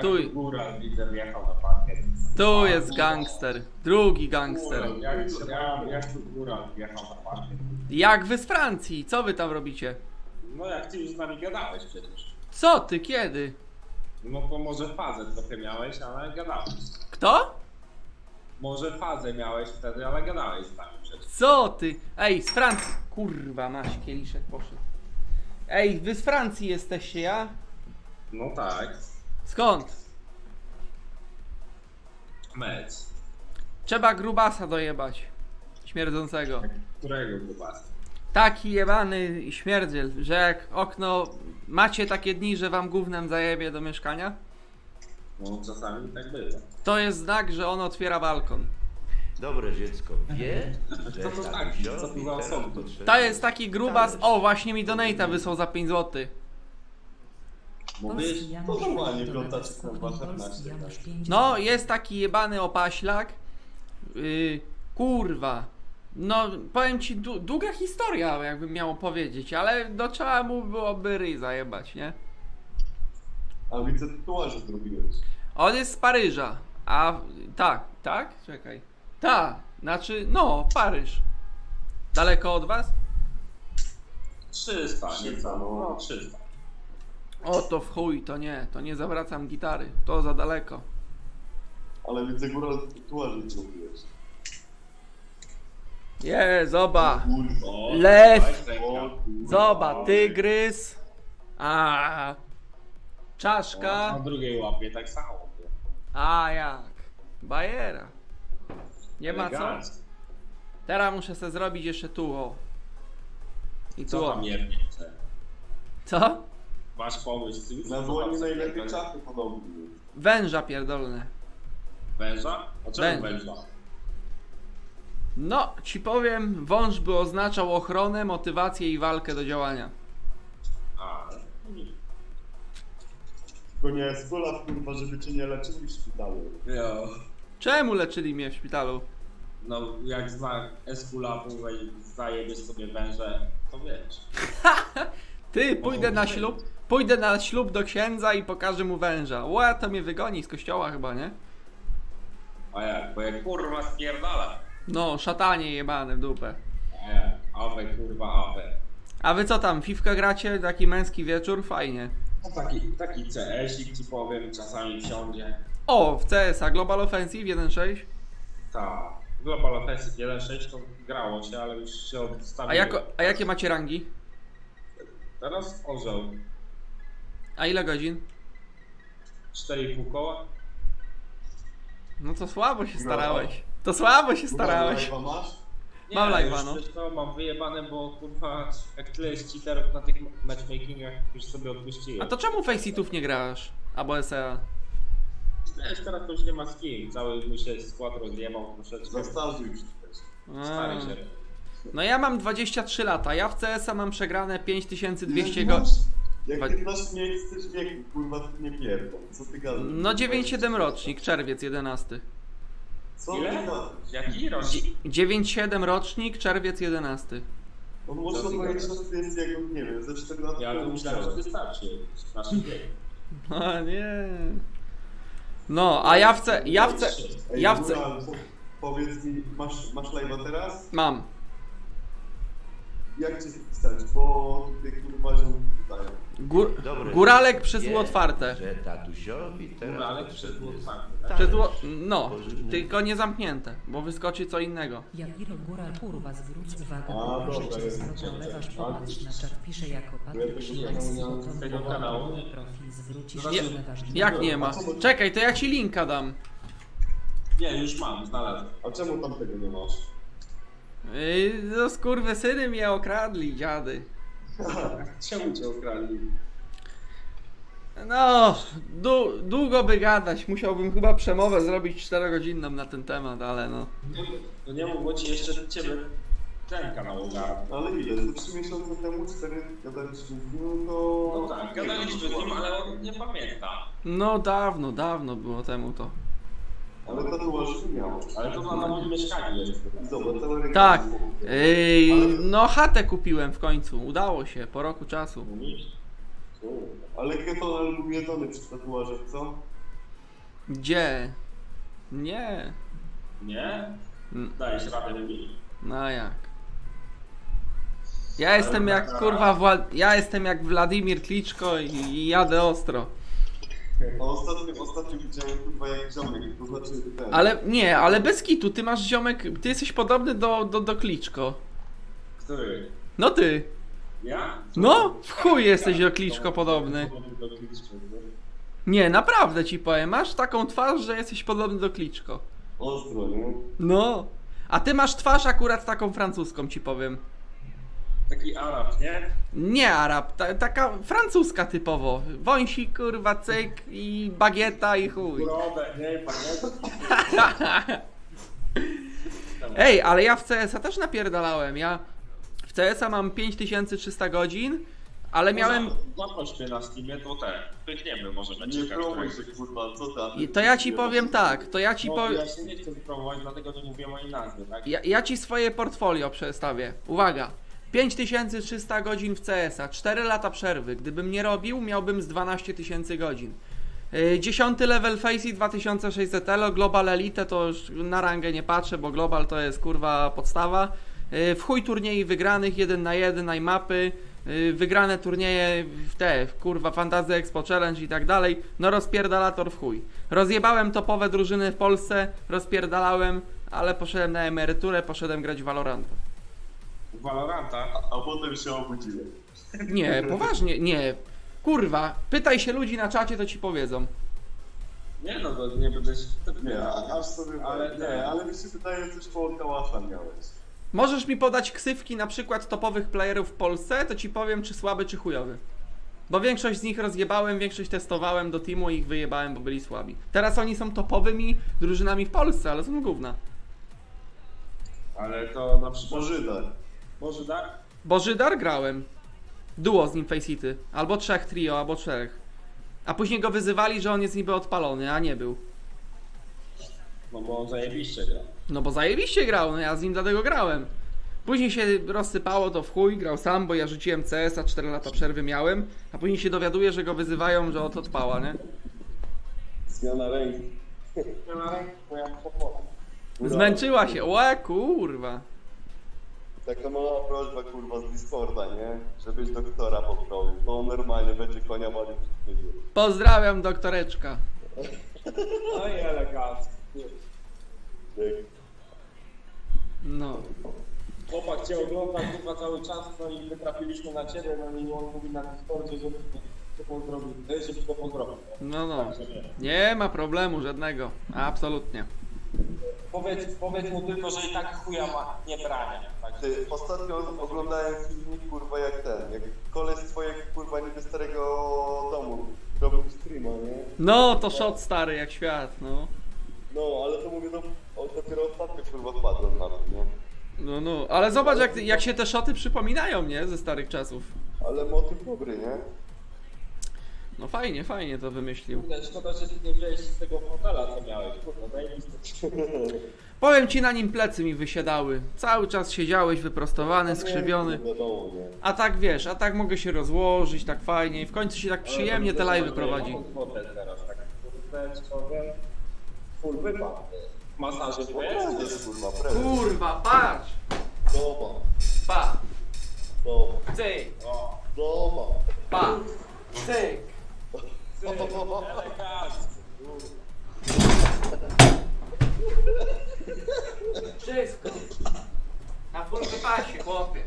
Tu, Jak góra widzę wjechał na tu jest gangster. Drugi gangster. Jak, jak, jak tu góra wjechał na. Jak wy z Francji? Co wy tam robicie? No jak ty już z nami gadałeś przecież. Co ty, kiedy? No to może fazę trochę miałeś, ale gadałeś. Kto? Może fazę miałeś wtedy, ale gadałeś z nami przecież. Co ty? Ej, z Francji. Kurwa, maś, kieliszek poszedł. Ej, wy z Francji jesteście, ja? No tak. Skąd? Mecz. Trzeba grubasa dojebać. Śmierdzącego. Którego chyba? Taki jebany śmierdziel, że jak okno... Macie takie dni, że wam gównem zajebie do mieszkania? No czasami tak bywa. To jest znak, że on otwiera balkon. Dobre dziecko wie, że Co to tak znaczy? wziął Co to za osoby? To jest taki grubas... O, właśnie mi donata wysłał za 5 zł. Mówisz? To normalnie wglądać w kurwa 14. No, jest taki jebany opaślak. Yy, kurwa. No, powiem ci, długa historia, jakbym miał powiedzieć, ale no trzeba mu byłoby ryj zajebać, nie? A widzę tatuaże zrobiłeś. On jest z Paryża, a tak, tak? Czekaj. Tak, znaczy, no, Paryż. Daleko od was? 300, nie 300, co? no. No 300. O, to w chuj, to nie, to nie zawracam gitary, to za daleko. Ale widzę góra tatuaże zrobiłeś. Je, zoba, Kurwa. Lew. O kurwa. zoba, tygrys, a Na czaszka, drugiej łapie tak samo. a jak, bajera. Nie ma co? Elegancko. Teraz muszę sobie zrobić jeszcze tu, o. I tu, Co o. tam jebnie? Co? Masz pomysł? co- Na dłoni najlepiej czapy podobnie. Węża pierdolne. Węża? A czemu Węża. węża? No, ci powiem, wąż by oznaczał ochronę, motywację i walkę do działania. A, Tylko nie skula kurwa, żeby cię nie leczyli w szpitalu. jo. Czemu leczyli mnie w szpitalu? No, jak zna Eskulapą i zajebiesz sobie węże, to wiesz. Ty, pójdę na ślub, pójdę na ślub do księdza i pokażę mu węża. Ła, to mnie wygoni z kościoła chyba, nie? A jak? Bo jak kurwa spierdala. No, szatanie jebane w dupę. A jak? Awe, kurwa, awe. A wy co tam, fifka gracie? Taki męski wieczór? Fajnie. No taki, taki CS-ik ci powiem, czasami wsiądzie. O, w CS-a Global Offensive 1.6. Ta. Global Offensive 1.6 to grało się, ale już się odstawiło. A, jako, a jakie macie rangi? Teraz orzeł. A ile godzin? 4,5 koła. No to słabo się No. starałeś. To słabo się starałeś. Kurwa, masz? Nie, Mam live'a, już no. wiesz co, mam wyjebane, bo kurwa, jak tyle jest cheaterów na tych matchmakingach, już sobie odpuściłem. A to czemu Faceitów nie grasz? Albo SEA? Wiesz, teraz to już nie ma z kim. Cały mu się skład rozjebał troszeczkę. Za starzy już też. Stary się. No ja mam 23 lata, ja w CS-a mam przegrane 5200 Jak go... masz- Jak ty masz nie jesteś wieku, kurwa, to nie pierdol. Co ty gadasz? No 97 rocznik, czerwiec 11. Co Ile? ty gadasz? Jaki rocznik? 97 rocznik, czerwiec 11. On może gadasz? że jest jak, nie wiem, ze 4 lat Ja temu myślałem, że wystarczy. Nasz wiek. No nie. No, a ja w C... Ja w C... Ja w C... Powiedz mi, masz, masz live'a teraz? Mam. Jak cię wpisać? Bo tutaj kurwa ziom pytają. Gór... Dobre Góralek przez wie, otwarte. Że tatusiowi teraz ale przez otwarte, tak? Przez U... No, tylko nie zamknięte, bo wyskoczy co innego. Jakiro góra kurwa zwróć uwagę, A, poproszę dobra, cię jest. popatrz na czat pisze jako Ja Patryk Szymański, nie to z tego kanału. profil zwrócisz się znaczy, lewasz Jak nie ma? Czekaj, to ja ci linka dam. Nie, już mam, znalazłem. A czemu tam tego nie masz? Yy, no skurwysyny mnie okradli, dziady. Czemu cię okradli? No, dłu- długo by gadać. Musiałbym chyba przemowę zrobić 4-godzinną na ten temat, ale no. To nie mogło ci jeszcze ciebie ten kanał ogarnąć. Ale ile? Ze 3 miesiące temu 4 gadaliśmy z nim, to... No tak, gadaliśmy z nim, ale on nie pamięta. No dawno, dawno było temu to. Ale nie miał. Ale to na nowym mieszkaniu jest. Zobacz, Tak. Yy, no chatę kupiłem w końcu, udało się, po roku czasu. Ale keton albo jedzony przy tatuażach, co? Gdzie? Nie. Nie? Mm, Dajesz radę mi. No jak? Ja jestem jak kurwa Wła- ja jestem jak Władimir Kliczko i, i jadę ostro. A ostatnio, ostatnio widziałem kurwa jak ziomek, to znaczy ten. Ale nie, ale bez kitu, ty masz ziomek, ty jesteś podobny do, do, do Kliczko. Który? No ty. Ja? No, w chuj jesteś do Kliczko podobny. Do Kliczko. Nie, naprawdę ci powiem, masz taką twarz, że jesteś podobny do Kliczko. Ostro, nie? No. A ty masz twarz akurat taką francuską ci powiem. Taki Arab, nie? Nie Arab, ta, taka francuska typowo. Wąsik, kurwa, cyk i bagieta i chuj. Brodę, nie, panie. Ej, ale ja w CS-a też napierdalałem. Ja w CS-a mam 5300 godzin, ale miałem. Zaproś mnie na Steamie, to te. Pykniemy może na Nie ciekawe. promuj się kurwa, co tam? I To ja ci powiem tak, to ja ci No, powiem. ja się nie chcę wypromować, dlatego nie mówię mojej nazwy, tak? Ja, ja ci swoje portfolio przestawię. Uwaga. 5300 godzin w CS-a, 4 lata przerwy. Gdybym nie robił, miałbym z 12 tysięcy godzin. Yy, 10 level Facey 2600 Elo, Global Elite to już na rangę nie patrzę, bo Global to jest kurwa podstawa. Yy, W chuj turniej wygranych 1 na 1 i mapy. Yy, Wygrane turnieje w te, kurwa Fantasy Expo Challenge i tak dalej. No rozpierdalator w chuj. Rozjebałem topowe drużyny w Polsce, rozpierdalałem, ale poszedłem na emeryturę, poszedłem grać w Valoranta. Valoranta. A potem się obudziłem. Nie, poważnie, nie. Kurwa, pytaj się ludzi na czacie, to ci powiedzą. Nie no, to nie będę się... Nie, a- aż sobie Ale ale nie. ale mi się wydaje, coś koło kałasza miałeś. Możesz mi podać ksywki na przykład topowych playerów w Polsce, to ci powiem czy słaby, czy chujowy. Bo większość z nich rozjebałem, większość testowałem do teamu i ich wyjebałem, bo byli słabi. Teraz oni są topowymi drużynami w Polsce, ale są gówna. Ale to na przykład... Bożydar. Może tak? Bożydar grałem. Duo z nim Faceit. Albo trzech trio, albo czterech. A później go wyzywali, że on jest niby odpalony, a nie był. No bo on zajebiście gra. No bo zajebiście grał, no ja z nim dlatego grałem. Później się rozsypało to w chuj, grał sam, bo ja rzuciłem CS, a 4 lata przerwy miałem, a później się dowiaduje, że go wyzywają, że od odpała, nie? Zmiana ręki. Ma ręki, bo ja. Zmęczyła się, łe kurwa. Taka mała prośba kurwa z Discorda, nie? Żebyś doktora poprawił, bo on normalnie będzie konia walił przez tydzień. Pozdrawiam doktoreczka. No i elegancko. Dzięki. No. Chłopak cię ogląda chyba cały czas, no i my trafiliśmy na ciebie, no i on mówi na Discordzie, żeby to pozdrowił, e, żeby to pozdrowił. No no. Nie ma problemu żadnego. Absolutnie. Powiedz, powiedz mu tylko, że i tak chuja ma nie brania. Tak. Ty, ostatnio oglądałem filmik kurwa jak ten, jak koleś z twojego kurwa niby starego domu robił streama, nie? No to shot stary jak świat, no. No, ale to mówię, no, o, dopiero ostatnio kurwa wpadłem na to, nie? No no, ale zobacz jak, jak się te szoty przypominają, nie? Ze starych czasów. Ale motyw dobry, nie? No fajnie, fajnie to wymyślił. Kurde, Szkoda, że ty nie wziąłeś z tego fotela, co miałeś. Kurwa. Powiem ci, na nim plecy mi wysiadały. Cały czas siedziałeś wyprostowany, skrzywiony. Nie? A tak wiesz, a tak mogę się rozłożyć, tak fajnie i w końcu się tak przyjemnie te live'y prowadzi. Teraz, tak. Kurde. Full wypad. Masaże? Prezes, kurwa, patrz! Doba, Pa! doba! O, doba. Pa! Cyk! ty, elegancko. Wszystko! Na full wypasie, chłopie.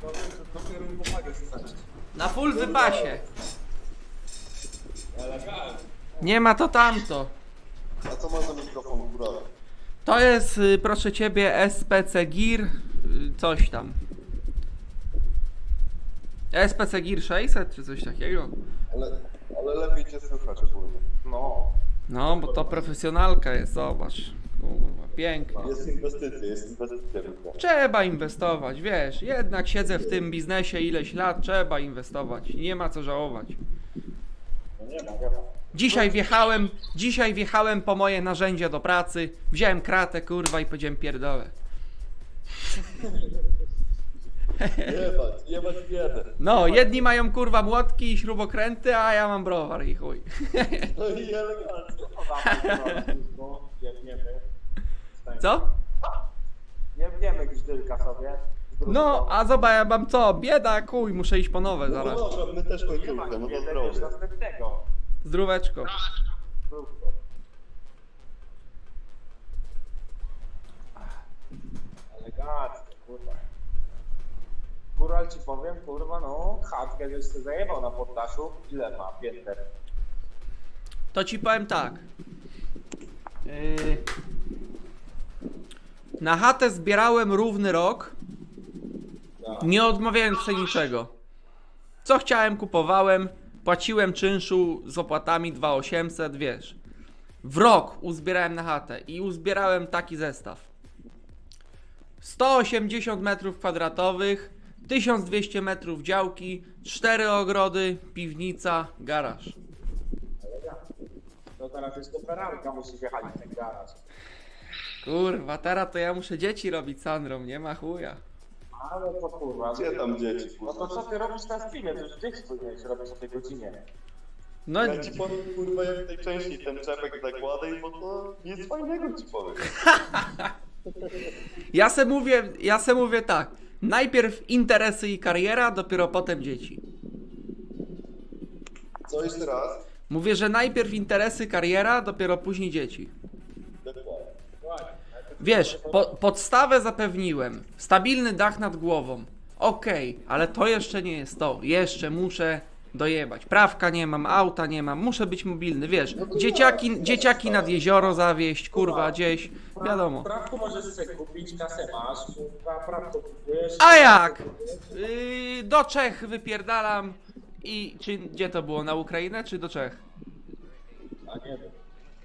Powiem, że dopiero mi pomagę stać. Na full wypasie. Elegancko. Nie ma to tamto. A co ma za mikrofon góra? To jest, y, proszę ciebie, SPC Gear, y, coś tam. SPC Gear 600 czy coś takiego. Ale, ale lepiej cię słychać ogólnie. No. No, bo to profesjonalka jest, zobacz. Kurwa, pięknie. Jest inwestycja, jest inwestycja. widzę. Trzeba inwestować, wiesz, jednak siedzę w tym biznesie ileś lat, trzeba inwestować nie ma co żałować. No nie ma, nie ma. Dzisiaj wjechałem, dzisiaj wjechałem po moje narzędzia do pracy, wziąłem kratę, kurwa i powiedziałem pierdolę. Jebać, jebać biedę. No, jedni mają kurwa młotki i śrubokręty, a ja mam browar i chuj. No i elegancko. Jebniemy. Co? Jebniemy gźdylka sobie. No, a zobacz, ja mam co? Bieda, kuj, muszę iść po nowe No zaraz. my też Nie kończymy, ma no to jeden zdrowie. następnego. Zdróweczko. Elegancko, kurwa. Góral ci powiem, kurwa, no, chatkę żeś sobie zajebał na poddaszu. Ile ma pięter? To ci powiem tak. Yy, Na chatę zbierałem równy rok. Nie odmawiałem sobie niczego. Co chciałem, kupowałem. Płaciłem czynszu z opłatami 2800, wiesz. W rok uzbierałem na chatę i uzbierałem taki zestaw. 180 metrów kwadratowych, 1200 metrów działki, 4 ogrody, piwnica, garaż. To teraz jeszcze Ferrarka musi wjechać w ten garaż. Kurwa, teraz to ja muszę dzieci robić Sandrą, nie ma chuja. Ale to kurwa. Gdzie tam dzieci, No to co ty robisz na streamie? To już dzieci powinieneś robić o tej godzinie. No, Ja ci powiem, kurwa, jak najczęściej ten czepek zakładaj, bo to nic fajnego ci powiem. ja se mówię, ja se mówię tak. Najpierw interesy i kariera, dopiero potem dzieci. Co jeszcze raz? Mówię, że najpierw interesy, kariera, dopiero później dzieci. Wiesz, po, podstawę zapewniłem. Stabilny dach nad głową. Okej, ale to jeszcze nie jest to. Jeszcze muszę dojebać. Prawka nie mam, auta nie mam, muszę być mobilny, wiesz. Dzieciaki, dzieciaki nad jezioro zawieść, kurwa, gdzieś. Wiadomo. Prawku możesz sobie kupić, kasę masz, kurwa, prawko kupujesz. A jak? Yy, do Czech wypierdalam i czy gdzie to było? Na Ukrainę czy do Czech? A nie wiem.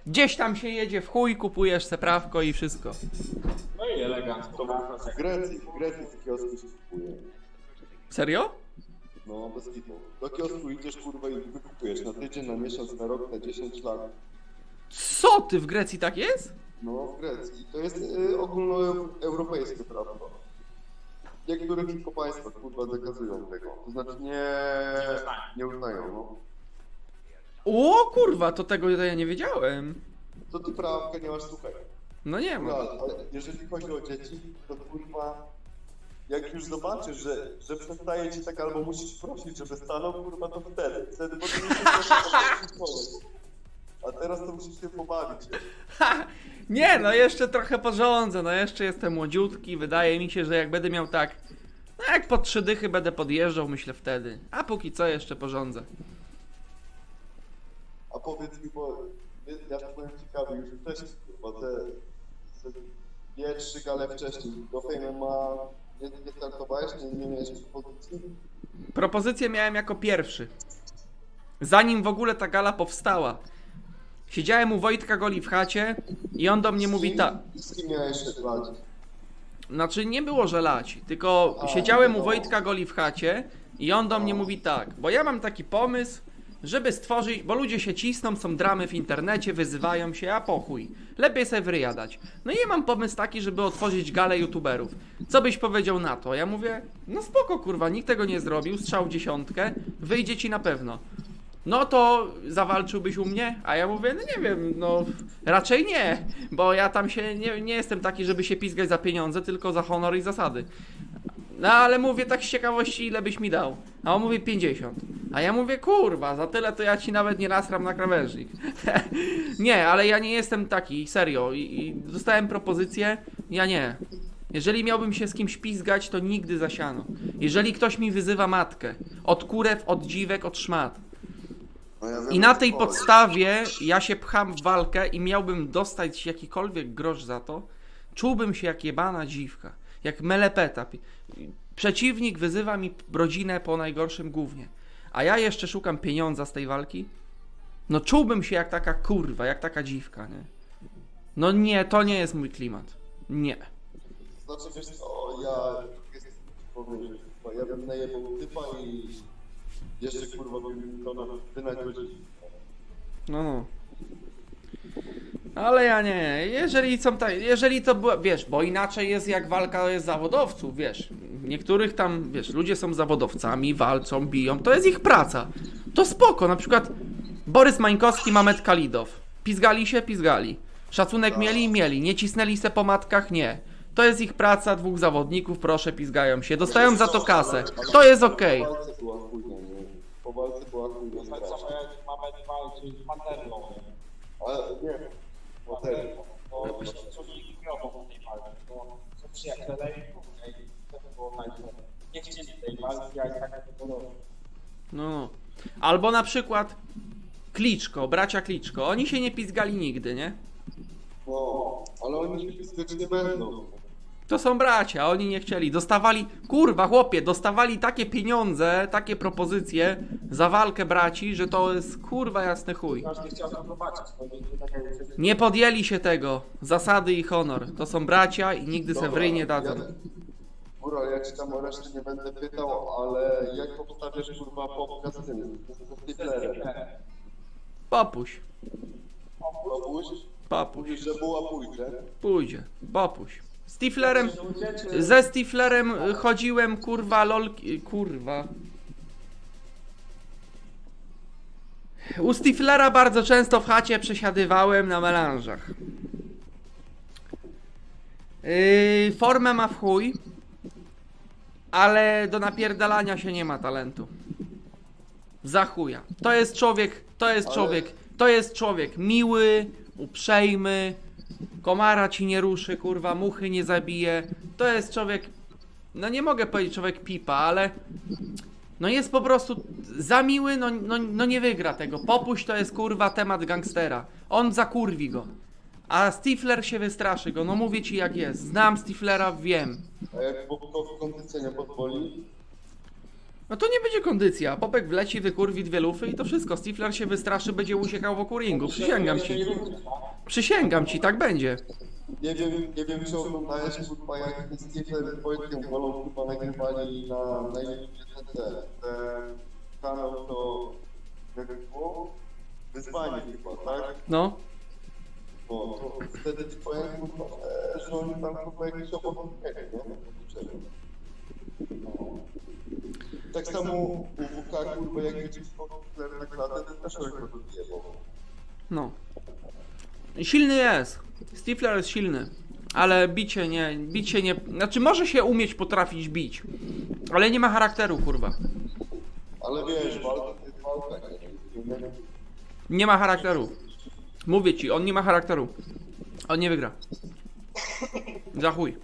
Gdzieś tam się jedzie w chuj, kupujesz se prawko i wszystko. No i elegancko. W Grecji, w Grecji z kiosku się kupuje. Serio? No, bez kitu. Do kiosku idziesz, kurwa, i wykupujesz na tydzień, na miesiąc, na rok, na 10 lat. Co ty w Grecji tak jest? No, w Grecji. To jest y, ogólnoeuropejskie prawo. Niektóre tylko państwa, kurwa, zakazują tego. To znaczy nie... Nie uznają, no. O kurwa, to tego ja nie wiedziałem. To ty prawka nie masz, słuchaj. No nie ma. ale ale jeżeli chodzi o dzieci, to kurwa, jak już zobaczysz, że, że przestaje ci tak albo musisz prosić, żeby stanął, kurwa, to wtedy. Wtedy bo ty nie musisz A teraz to musisz się pobawić. Nie, no jeszcze trochę porządzę, no jeszcze jestem młodziutki, wydaje mi się, że jak będę miał tak, no jak po trzy dychy będę podjeżdżał, myślę wtedy. A póki co jeszcze porządzę. Powiedz mi, bo ja to byłem ciekawy już wcześniej, kurwa, te, te dwie, trzy gale wcześniej. Do Fame ma... Nie, nie startowałeś? Nie, nie miałeś propozycji? Propozycję miałem jako pierwszy. Zanim w ogóle ta gala powstała. Siedziałem u Wojtka Goli w chacie i on do mnie mówi tak. Z kim miałeś się? Znaczy nie było, że lać, tylko A, siedziałem u. Wojtka Goli w chacie i on do mnie mówi tak, bo ja mam taki pomysł, żeby stworzyć, bo ludzie się cisną, są dramy w internecie, wyzywają się, a pochuj, lepiej sobie wyjadać. No i ja mam pomysł taki, żeby otworzyć galę youtuberów. Co byś powiedział na to? Ja mówię, no spoko kurwa, nikt tego nie zrobił, strzał dziesiątkę, wyjdzie ci na pewno. No to zawalczyłbyś u mnie? A ja mówię, no nie wiem, no raczej nie, bo ja tam się nie, nie jestem taki, żeby się pizgać za pieniądze, tylko za honor i zasady. No ale mówię tak z ciekawości, ile byś mi dał? A on mówi 50. A ja mówię, kurwa, za tyle to ja ci nawet nie nasram na krawężnik. nie, ale ja nie jestem taki, serio. I, I dostałem propozycję, ja nie. Jeżeli miałbym się z kimś pizgać, to nigdy za siano. Jeżeli ktoś mi wyzywa matkę, od kurew, od dziwek, od szmat, No ja wiem, i na o co tej chodzi. podstawie ja się pcham w walkę i miałbym dostać jakikolwiek grosz za to, czułbym się jak jebana dziwka, jak melepeta. Przeciwnik wyzywa mi rodzinę po najgorszym głównie, a ja jeszcze szukam pieniądza z tej walki. No czułbym się jak taka kurwa, jak taka dziwka, nie? No nie, to nie jest mój klimat. Nie. Znaczy wiesz co, ja jest, powiem, że kurwa, ja bym najebał typa i jeszcze kurwa bym go na- wynagrodził. No, no. Ale ja nie. Jeżeli są ta, jeżeli to było, wiesz, bo inaczej jest jak walka jest zawodowców, wiesz. niektórych tam, wiesz, ludzie są zawodowcami, walczą, biją, to jest ich praca. To spoko, na przykład Borys Mańkowski, Mamet Kalidow. Pizgali się? Pizgali. Szacunek mieli? Mieli. Nie cisnęli se po matkach? Nie. To jest ich praca, dwóch zawodników, proszę, pizgają się. Dostają za to kasę. To jest okej. Po walce była nie? Po walce była Tak straszna. samo jak mamy walczyć z. Ale nie, Bo tej walce. Bo są przyjaciele i to było. Nie chcieli tej walki, a i tak to. No. Albo na przykład Kliczko, bracia Kliczko. Oni się nie pizgali nigdy, nie? No, ale oni fizycznie będą. To są bracia, oni nie chcieli. Dostawali, kurwa chłopie, dostawali takie pieniądze, takie propozycje za walkę braci, że to jest kurwa jasny chuj. Każdy chciał to zobaczyć. To nie, podjęli się tego. Zasady i honor. To są bracia i nigdy se w ryj nie dadzą. Ja, Góra, ja ci tam o resztę nie będę pytał, ale jak obstawiasz kurwa popka z tym, z Stiflerem? Popuś, Babuś? popuś, Mówisz, że była pójdzie. pójdzie, popuś. Z Stiflerem, ze Stiflerem chodziłem, kurwa, lol, kurwa. U Stiflera bardzo często w chacie przesiadywałem na melanżach. Yy, formę ma w chuj, ale do napierdalania się nie ma talentu. Za chuja. To jest człowiek, to jest człowiek, to jest człowiek miły, uprzejmy, komara ci nie ruszy, kurwa, muchy nie zabije. To jest człowiek, no nie mogę powiedzieć człowiek pipa, ale no jest po prostu za miły, no, no, no nie wygra tego. Popuść to jest kurwa temat gangstera. On zakurwi go. A Stifler się wystraszy go, no mówię ci jak jest. Znam Stiflera, wiem. A jak Bobkowi kondycja nie pozwoli, No to nie będzie kondycja. Popek wleci, wykurwi dwie lufy i to wszystko. Stifler się wystraszy, będzie uciekał wokół ringu. Przysięgam ci. Przysięgam ci, tak będzie. nie wiem, nie wiem czy oglądałeś kurwa jak Stifler z Wojtkiem Wolą kurwa nagrywali na, na YouTubie ten, kanał to jak było? Wyzwanie chyba, tak? No. Bo to wtedy ci powiem kurwa, że oni tam kurwa jakieś obok nie? No. Tak samo u WK kurwa jak widzisz Stifler na klatę, to też lekko rozjebał. No. Silny jest. Stifler jest silny. Ale bicie nie, bicie nie, znaczy może się umieć potrafić bić. Ale nie ma charakteru, kurwa. Ale wiesz, walka? Nie ma charakteru. Mówię ci, on nie ma charakteru. On nie wygra. Za chuj.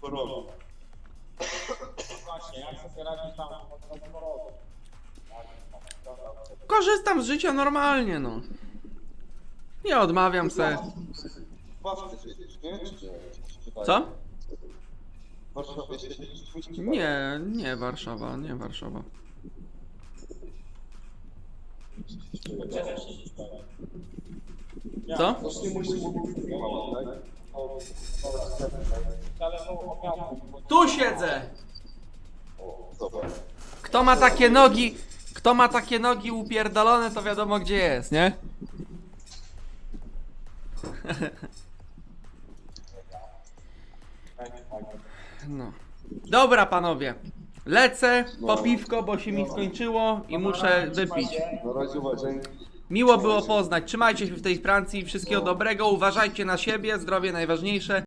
Sorry, choroba. Właśnie, jak sobie tam od choroby? Korzystam z życia normalnie, no. Nie odmawiam se. Nie? Co? Nie, nie Warszawa, nie Warszawa. Co? Z? Tu siedzę! Kto ma takie nogi, kto ma takie nogi upierdolone, to wiadomo gdzie jest, nie? No. Dobra panowie. Lecę po piwko, bo się mi skończyło i muszę wypić. Miło było poznać. Trzymajcie się w tej Francji. Wszystkiego dobrego. Uważajcie na siebie. Zdrowie najważniejsze.